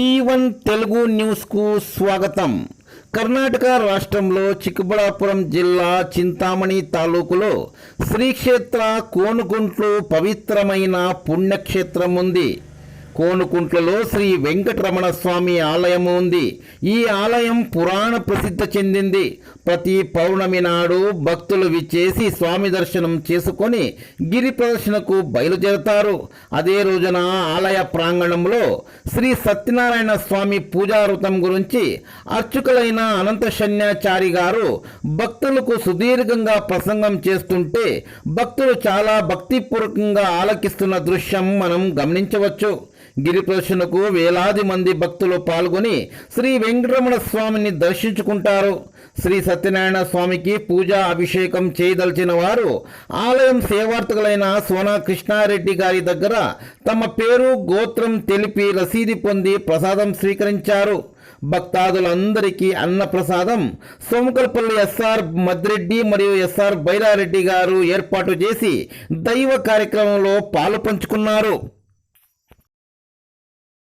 Tea one Telugu న్యూస్కు స్వాగతం. కర్ణాటక రాష్ట్రంలో చిక్కబళాపురం జిల్లా చింతామణి తాలూకులో శ్రీక్షేత్ర కోనుగుంట్లు పవిత్రమైన పుణ్యక్షేత్రం ఉంది. కోనుకుంట్లలో శ్రీ వెంకటరమణ స్వామి ఆలయం ఉంది. ఈ ఆలయం పురాణ ప్రసిద్ధి చెందింది. ప్రతి పౌర్ణమి నాడు భక్తులు విచ్చేసి స్వామి దర్శనం చేసుకొని గిరి ప్రదర్శనకు బయలుదేరతారు. అదే రోజున ఆలయ ప్రాంగణంలో శ్రీ సత్యనారాయణ స్వామి పూజారుతం గురించి అర్చకులైన అనంత శన్యాచారి గారు భక్తులకు సుదీర్ఘంగా ప్రసంగం చేస్తుంటే భక్తులు చాలా భక్తిపూర్వకంగా ఆలకిస్తున్న దృశ్యం మనం గమనించవచ్చు. గిరి వేలాది మంది భక్తులు పాల్గొని శ్రీ వెంకటరమణ స్వామిని దర్శించుకుంటారు. శ్రీ సత్యనారాయణ స్వామికి పూజా అభిషేకం చేయదలిచిన వారు ఆలయం సేవార్థకులైన సోనా కృష్ణారెడ్డి గారి దగ్గర తమ పేరు గోత్రం తెలిపి రసీదు పొంది ప్రసాదం స్వీకరించారు. భక్తాదులందరికీ అన్నప్రసాదం సోమకల్పల్లి ఎస్ఆర్ మద్రెడ్డి మరియు ఎస్ఆర్ బైరారెడ్డి గారు ఏర్పాటు చేసి దైవ కార్యక్రమంలో పాలు పంచుకున్నారు.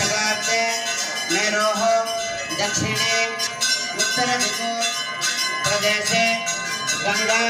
शगाब्दे मेरोः दक्षिणे उत्तरदिक् प्रदेशे गङ्गा